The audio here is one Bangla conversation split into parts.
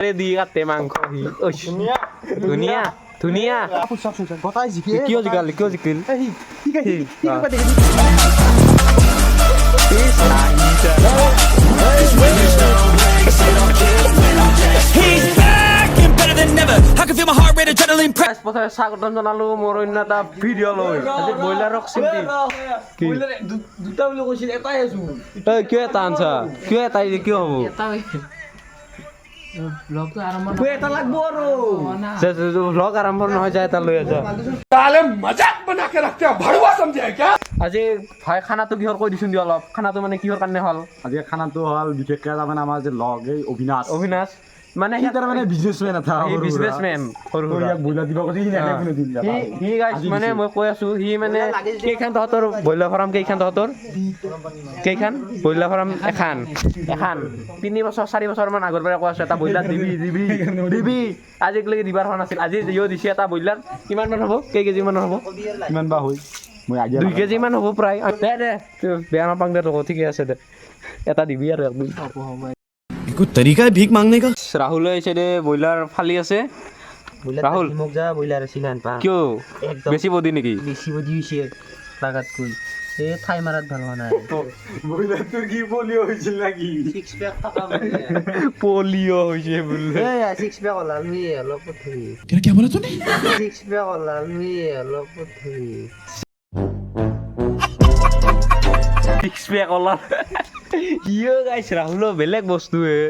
আরে দি কাটে মাংস ধুনীয়া ধুনীয়া ছাৰ গতাই জিকি কিয় জিকাল কিয় জিকিল স্বাগতম জনালো মোৰ অন্য এটা ভিডিঅ' লৈ। আজি ব্ৰইলাৰক চিন্তি কি? দুটা বুলি কৈছিল এটাই আছো কিয় এটা আনছা? কিয় এটা? কিয় হ'ব? তই আরম্ভ নহয়। যায় এটা লৈ আছা আজি ভাই খানাটো কিহৰ কৈ দিছোন দিয়ক অলপ। খানাটো মানে কিহৰ কাৰণে হ'ল? আজি খানাটো হ'ল বিশেষকৈ তাৰমানে আমাৰ যে লগ এই অবিনাশ। অবিনাশ? মানে সি তাৰমানে বিজনেছমেন এটা সি বিজনেছমেন সৰু। সুৰা ইয়াক ব্ৰইলাৰ দিব কৈছে সি নেদে কোনে ইয়াক। সি সি গাইছ মানে মই কৈ আছো সি মানে কেইখান তহঁতৰ ব্ৰইলাৰ ফাৰ্ম কেইখান তহঁতৰ? কেইখান? ব্ৰইলাৰ ফাৰ্ম এখন। এখন। তিনি বছৰ চাৰি বছৰমান আগৰ পৰাই কৈ আছো এটা ব্ৰইলাৰ দিবি দিবি দিবি। আজিলৈকে দিবাৰ হোৱা নাছিল। আজি যিও দিছে এটা ব্ৰইলাৰ। কিমান মান হ'ব? কেই কেজি মানৰ হ'ব? কিমান বা হয় দুই কেজি মান হ'ব প্ৰায়। দে দে। তই বেয়া নাপাং দে তোক। ঠিকে আছে দে। এটা দিবি আৰু একদিন कोई तरीका है भीख मांगने का ৰাহুলে আহিছে দে ব্ৰইলাৰ ফালি আছে ৰাহুল মোক যা ব্ৰইলাৰ চিনান পা কিয় একদম। বেছি বডি নেকি বেছি বদি হৈছে লাগাতকৈ এই ঠাই মাৰাত ভাল হোৱা নাই ব্ৰইলাৰটোৰ কি পলিঅ' হৈছিল নেকি ছিক্স পেক থকা পলিঅ' হৈছে বোলে ছিক্স পেক ওলাল সি অলপ ধৰি क्या क्या बोला तूने ছিক্স পেক ওলাল সি অলপ ধৰি ছিক্স পেক ওলাল কিয় গাইছ ৰাহুল বেলেগ বস্তু হে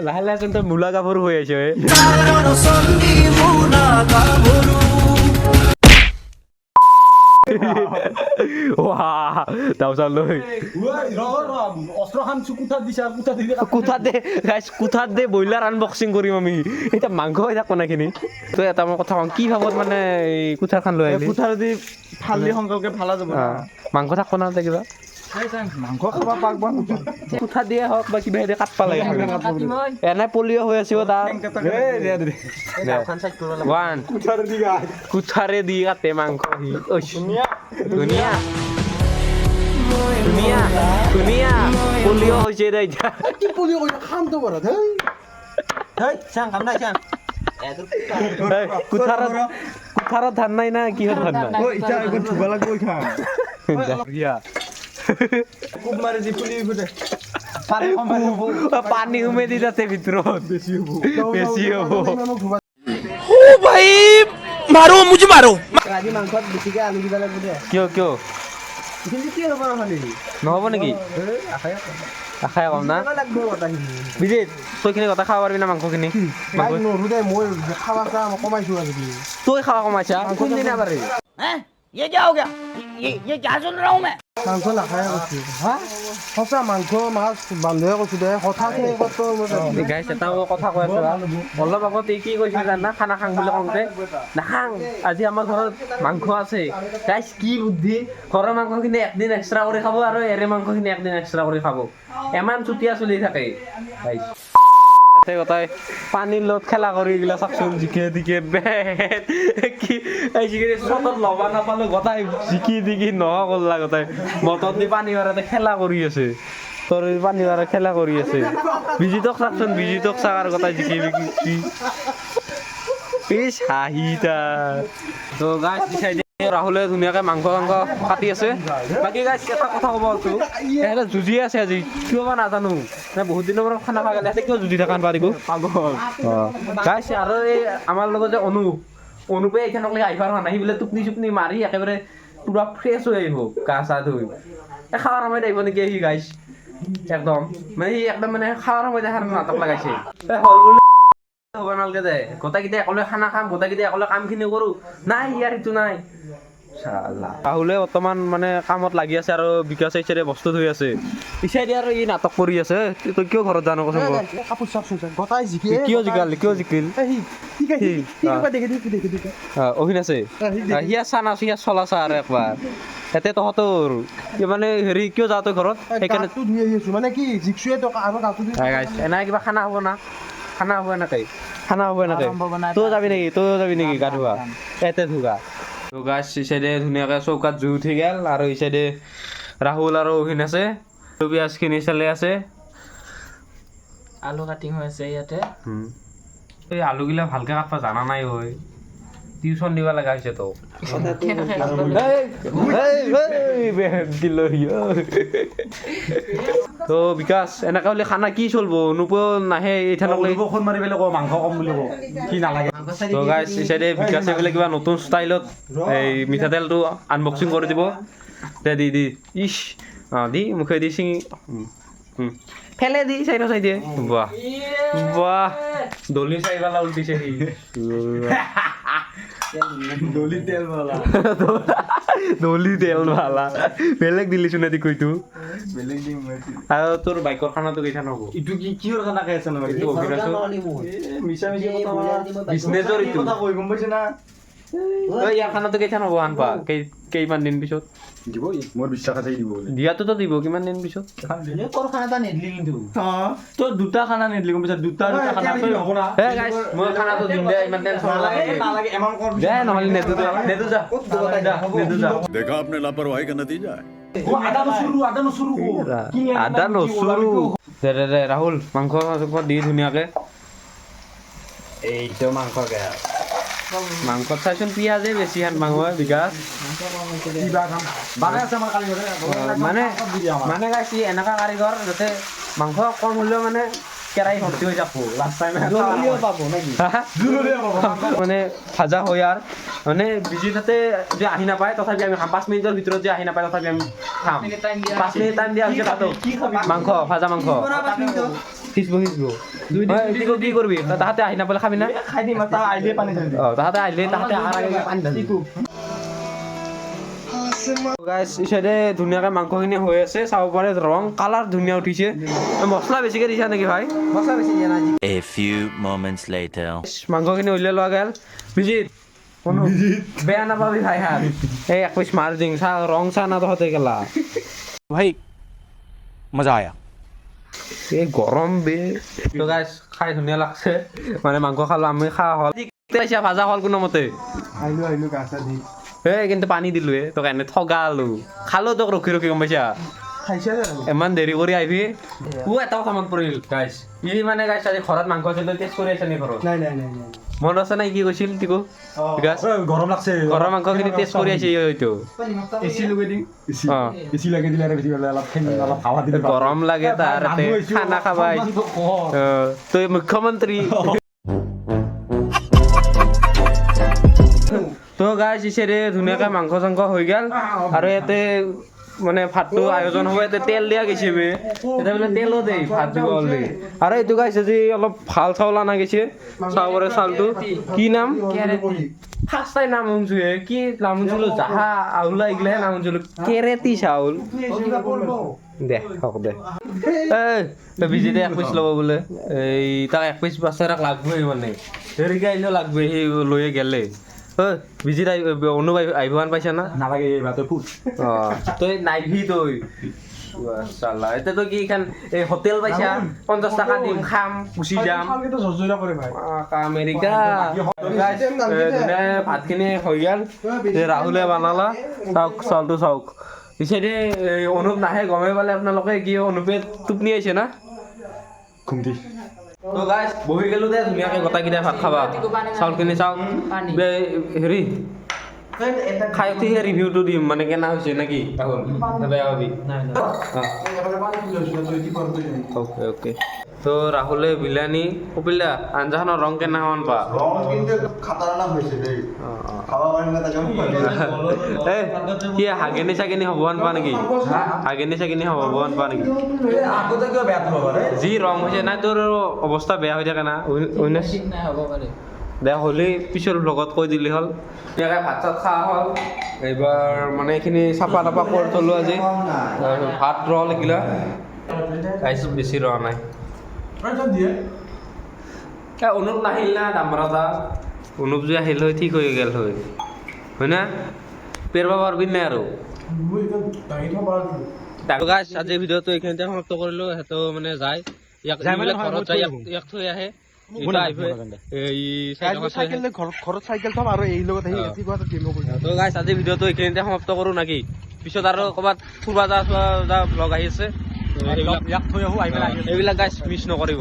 লাহে লাহে চোন তই মূলা কাপোৰ হৈ আহিছ তাৰপিছত লৈ কোঠাত দে গাইছ কোঠাত দে ব্ৰইলাৰ আনবক্সিং কৰিম আমি। এতিয়া মাংস হৈ থাকো না খিনি তই এটা মই কথা কওঁ কি ভাবত মানে এই কোঠাৰখন লৈ আহিলি? কোঠাৰ দি ফালি সংকলকে ফালা যাব মাংস থাকব না কিবা? মাংস খাব পাক কোঠা দিয়ে হওক বা কিবা হেৰি কাটবা লাগে। এনে পলিঅ' হৈ আছে অ' তাৰ। ওৱান কুঠাৰে দি কাটে। মাংস ধুনীয়া। ধুনীয়া ধুনীয়া পলিঅ' হৈছে দে এতিয়া কি পলিঅ' কৰিছে খামটো কৰা ধেই। ধেই চাং খাম নাই চাং কুঠাৰত কুঠাৰত ধান নাই না কিহত ধান নাই? ঐ এতিয়া এইবোৰ ধুব লাগিব খা খুব মাৰে যি পুলি ফুটে পানী উমে দি তাতে ভিতৰত। বেছি হ'ব। বেছি হ'ব। ও ভাই মাৰো মুজি মাৰো ৰাজি মাংসত বেছিকে আলু দিব লাগিব কিয় কিয়? নহ'ব নেকি? আশাই কম না? বিজিত তইখিনি কথা খাব পাৰিবি না মাংসখিনি? খাবা তই খাৱা কমাইছা? কোনদিনা পাৰি মাংস নাখায় কৈছো। হা? সঁচা মাংস মাছ বান্ধৱে কৈছো দে কথাখিনি গাইছ এটাও কথা কৈ আছো অলপ আগত এই কি কৈছিল জানা? খানা খাং বুলি কওঁতে? নাখাং, আজি আমাৰ ঘৰত মাংস আছে। গাইছ, কি বুদ্ধি? ঘৰৰ মাংসখিনি একদিন এক্সট্ৰা কৰি খাব আৰু এৰে মাংসখিনি একদিন এক্সট্ৰা কৰি খাব। এমান চুতীয়া চলি থাকে। গাইছ। তাতে গোটাই পানীৰ লগত খেলা কৰি এইগিলা চাকচোন জিকে দিকে কি, এই ল'ব নাপালো গোটাই জিকি দিকি নোহোৱা কৰলা গোটাই মটত দি পানী মাৰাতে খেলা কৰি আছে। এই পানী মাৰা খেলা কৰি আছে। বিজিতক চাকচোন বিজিতক চাক আৰু গোটাই জিকি বিকি কি ইছ, হাঁহি তাৰ তো গাছ দিয়ে ৰাহুলে ধুনীয়াকে মাংস, চাংস কাটি আছে। বাকী গাছ এটা কথা ক'ব আছো যুঁজি আছে আজি। কিয় বা নাজানো। বহুত দিনৰ পৰা খানা খাই গ'লে কিয় যুঁজি থকা পাৰিব পাগল। আৰু এই আমাৰ লগত যে অনুপ অনুপে এইখানক লেগি আহিব হোৱা নাই বোলে টোপনি চুপনি মাৰি একেবাৰে পুৰা ফ্ৰেছ হৈ আহিব গা চা ধুই। এই খাৱাৰ সময়ত আহিব নেকি সি গাইছ? একদম। মানে সি একদম মানে খাৱাৰ সময়ত এখন নাটক লগাইছে। এই হ'ল বুলি হ'ব নালাগে দে। গোটেইকেইটাই একেলগে খানা খাম গোটেইকেইটাই একেলগে কামখিনি কৰোঁ। নাই ইয়াৰ সেইটো নাই। ৰাহুলে বৰ্তমান মানে কামত লাগি আছে আৰু বিকাশ ইচ্ছাৰে বস্তু ধুই আছে। ইচ্ছাই আৰু ই নাটক কৰি আছে। তই কিয় ঘৰত জানো কচোন ক কাপোৰ চাওকচোন গতাই জিকি কিয় জিকাল কিয় জিকিল? ঠিক আছে কি? ঠিক আছে দেখি দেখি দেখি দেখি আহ, অভিন আছে? সিয়া চা না সিয়া চলা চা আৰু একবাৰ। ইয়াতে তহঁতৰ। মানে হেৰি কিয় যাওঁ তই ঘৰত? সেইকাৰণে মানে কি এনে কিবা খানা হ'ব না? খানা হ'ব এনেকে। খানা হ'ব এনেকে। তই যাবি নেকি? তই যাবি নেকি? গা ধোৱা? ইয়াতে ধুগা। তো গাছ এই সাইডে ধুনীয়াকৈ চৌকাত জুই উঠি গেল আৰু এই চাইডে ৰাহুল আৰু অভিন আছে। পিঁয়াজখিনি চালে আছে। আলু কাটিং হৈ আছে ইয়াতে। হুম। এই আলুগিলা ভালকে কাটবা জানা নাই হয় টিউচন দিব লগা হৈছে তো। তো বিকাশ এনেকা হলে খানা কি চলবো? অনুপও নাহে এইথানক ফোন মাৰি পেলাই কওঁ মাংস কম বুলি কওঁ। কি নালাগে। তো গাইছ এই চাইডে বিকাশে বোলে কিবা নতুন ষ্টাইলত এই মিঠাতেলটো আনবক্সিং কৰি দিব। দে দি দি। ইছ অঁ দি মুখে দি উম। ফেলে দি চাইড। চাই দিয়ে বাহ। বাহ। দলি চাই পেলা উল্টিছে সি দলি তেল বলা দলি তেল ভালা বেলেগ দিলিচোন এদি কৈতো বেলেগ দিম। আৰু তোৰ বাইকৰ খানাটো কেইটা হ'ব? ইটো কি কিহৰ কাৰণে খাই আছে নহয় এইটো অভিনাশৰ মিছা মিছা কথা বিজনেছৰ এইটো। কথা কৈ গম পাইছ না? ঐ আদা নসুরু আদা মাংস মাংস দি ধুনীয়াকে। এইটো মাংস গেল মাংসত চাইচোন পিঁয়াজে বেছি হান মাংস কালি মানে মানে গাইছ ই এনেকা কাৰিকৰ যাতে মাংস কম হ'লেও মানে কেৰাহী ভৰ্তি হৈ যাব। লাষ্ট টাইম মানে ভাজা হয় আৰু। মানে বিজি তাতে যে আহি নাপায় তথাপি আমি খাম। পাঁচ মিনিটৰ ভিতৰত যে আহি নাপায় তথাপি আমি খাম। পাঁচ মিনিট টাইম দিয়া। হৈছে তাতো। মাংস ভাজা মাংস। কি করবি? তাহাতে আহি নাপালে খাবি না? আহিলে তাহাতে আহিলে তাহাতে আহাৰ আগে মাংসখিনি হৈ আছে চাব পাৰে ৰং কালাৰ ধুনীয়া উঠিছে। মছলা বেছিকৈ দিছা নেকি ভাই? এ ফিউ মোমেন্টছ লেটাৰ মাংসখিনি উলিয়াই লোৱা গেল। বিজিত বেয়া নাপাবি ভাই হাত এই এক পিছ চা ৰং চা না তহঁতে গেলা। ভাই মজা আয়া। এই গৰম বে। তো গাইছ খাই ধুনীয়া লাগছে। মানে মাংস খালো আমি খাওয়া হ'ল। পাইছা ভাজা হ'ল কোনো মতে। আহিলো আহিলো কাঁচা দি এই কিন্তু পানী দিলো হে তোক এনে ঠগালো। খালো তোক ৰখি ৰখি গম পাইছা? ইমান দেৰি কৰি আহিবি। ও এটা কথা মনত পৰিল গাইছ ই মানে গাইছ আজি ঘৰত মাংস আছিল টেষ্ট কৰি আছে নি ঘৰত? নাই নাই নাই। মনত আছে নাই? কি কৈছিল টিকু বিকাশ? গৰম লাগছে। ঘৰৰ মাংসখিনি টেষ্ট কৰি আছে হয়তো। গৰম লাগে তাৰ খানা খাবা তই মুখ্যমন্ত্ৰী। তো গাই চিচেৰে ধুনীয়াকৈ মাংস চাংস হৈ গ'ল। আৰু ইয়াতে মানে ভাতটো আয়োজন হ'ব ইয়াতে তেল দিয়া গৈছে বে। এতিয়া বোলে তেলো দেই, ভাত দিব হ'লে। আৰু এইটো গাইছে যে অলপ ভালো চাউল অনা গৈছে, চাউলৰে চাউলটো। কি নাম? ফাৰ্ষ্ট টাইম নাম শুনছো হে কি নাম শুনছিলো জাহা আউলা এইগিলাহে নাম শুনছিলো কেৰেতি চাউল। দে, হওক দে। এই বিজিতে এক পিচ ল'ব বোলে। এই, তাক এক পিচ বাচ্চাৰাক লাগবই মানে। দেৰিকে আহিলেও লাগবই সি লৈয়ে গেলে। বিজিত আহিব পাইছা না? নালাগে এই ফুট। তই নাইভি তই। তই কি খান? এই হোটেল পাইছা পঞ্চাছ টকা দিম খাম গুচি যাম। ধুনীয়া ভাতখিনি হৈ গ'ল। ৰাহুলে বনালা। চাওক চাউলটো চাওক। পিছেদি এই অনুপ নাহে গমে পালে আপোনালোকে কি অনুপে টোপনি আহিছে না? ঘুমটি তো গাইছ বহি গ'লো দে ধুনীয়াকৈ গোটাইকেইটাই ভাত খাবা। চাউলখিনি চাউল বে হেৰি খাই উঠিহে ৰিভিউটো দিম মানে কেনে হৈছে নেকি? ৰাহুল নে বেয়া হবি অ'কে অ'কে তো ৰাহুলে বিলানী কপিলা আঞ্জাখনৰ ৰং কেনে সমান পা রে খাওয়া না তাকে এ কি হাগেনি চাগেনি হ'ব আনপা নেকি? হাগেনি চাগেনি হ'ব হ'ব আনপা নেকি? আগতে কিয় বেয়া যি ৰং হৈছে নাই তোৰ অৱস্থা বেয়া হৈ থাকে না উইনেছ? ঠিক হ'ব পাৰে। দে হ'লে পিছৰ লগত কৈ দিলে হ'ল। ধুনীয়াকৈ ভাত চাত খোৱা হ'ল। এইবাৰ মানে এইখিনি চাফা তাফা কৰি থলোঁ আজি। ভাত ৰ লাগিলা। ৰাইচ বেছি ৰোৱা নাই। পয়সা দিয়ে? অনুপ নাহিল না? দামরাজা অনুপ যে আহিল হৈ ঠিক হৈ গেল হয়। না? পেরবা পারবি না আৰু। তো গাছ আজিৰ ভিডিঅ'টো এইখিনিতে সমাপ্ত কৰিলোঁ। সেইটো মানে যায়। সমাপ্ত কৰো নাকি? পিছত আৰু কৰবাত ফুৰবা যা লগ আহি আছে। এইবিলাক ইয়াক থৈ আহোঁ আহি পেলাই এইবিলাক গাছ মিছ নকৰিব।